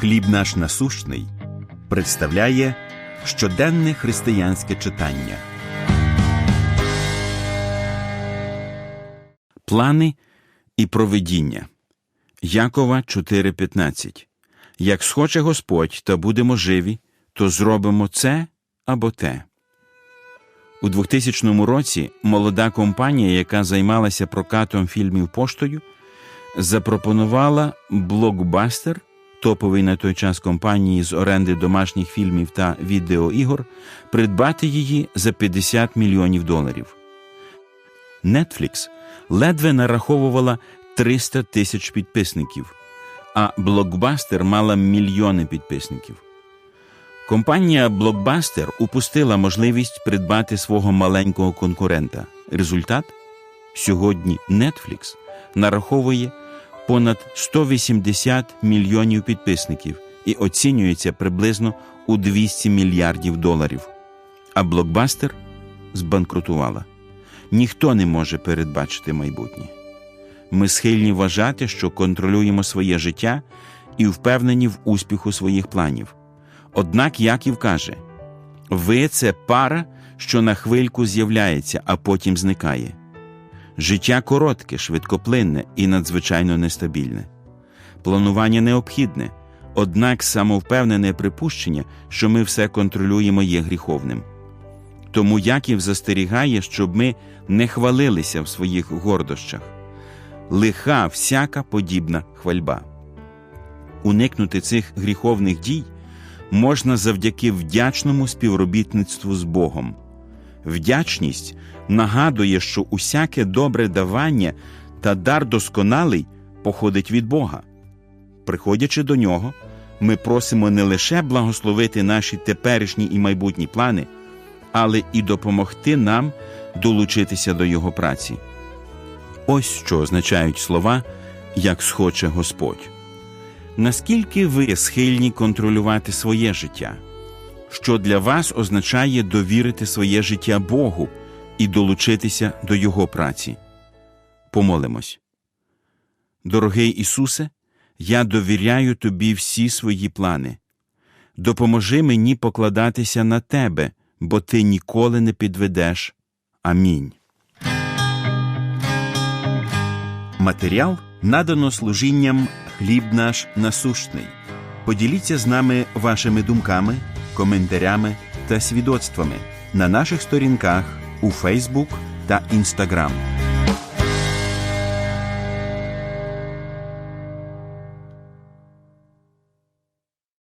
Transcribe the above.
Хліб наш насущний представляє щоденне християнське читання. Плани і провидіння. Якова 4:15. Як схоче Господь, та будемо живі, то зробимо це або те. У 2000 році молода компанія, яка займалася прокатом фільмів поштою, запропонувала блокбастер, топовий на той час компанії з оренди домашніх фільмів та відеоігор, придбати її за 50 мільйонів доларів. Netflix ледве нараховувала 300 тисяч підписників, а блокбастер мала мільйони підписників. Компанія Blockbuster упустила можливість придбати свого маленького конкурента. Результат сьогодні Netflix нараховує понад 180 мільйонів підписників і оцінюється приблизно у 200 мільярдів доларів. А Blockbuster збанкрутувала. Ніхто не може передбачити майбутнє. Ми схильні вважати, що контролюємо своє життя і впевнені в успіху своїх планів. Однак Яків каже: ви це пара, що на хвильку з'являється, а потім зникає. Життя коротке, швидкоплинне і надзвичайно нестабільне. Планування необхідне, однак самовпевнене припущення, що ми все контролюємо, є гріховним. Тому Яків застерігає, щоб ми не хвалилися в своїх гордощах. Лиха всяка подібна хвальба. Уникнути цих гріховних дій можна завдяки вдячному співробітництву з Богом. Вдячність нагадує, що усяке добре давання та дар досконалий походить від Бога. Приходячи до нього, ми просимо не лише благословити наші теперішні і майбутні плани, але і допомогти нам долучитися до Його праці. Ось що означають слова, як схоче Господь. Наскільки ви схильні контролювати своє життя? Що для вас означає довірити своє життя Богу і долучитися до Його праці? Помолимось. Дорогий Ісусе, я довіряю Тобі всі свої плани. Допоможи мені покладатися на Тебе, бо Ти ніколи не підведеш. Амінь. Матеріал надано служінням хліб наш насущний. Поділіться з нами вашими думками, коментарями та свідоцтвами на наших сторінках у Фейсбук та Інстаграм.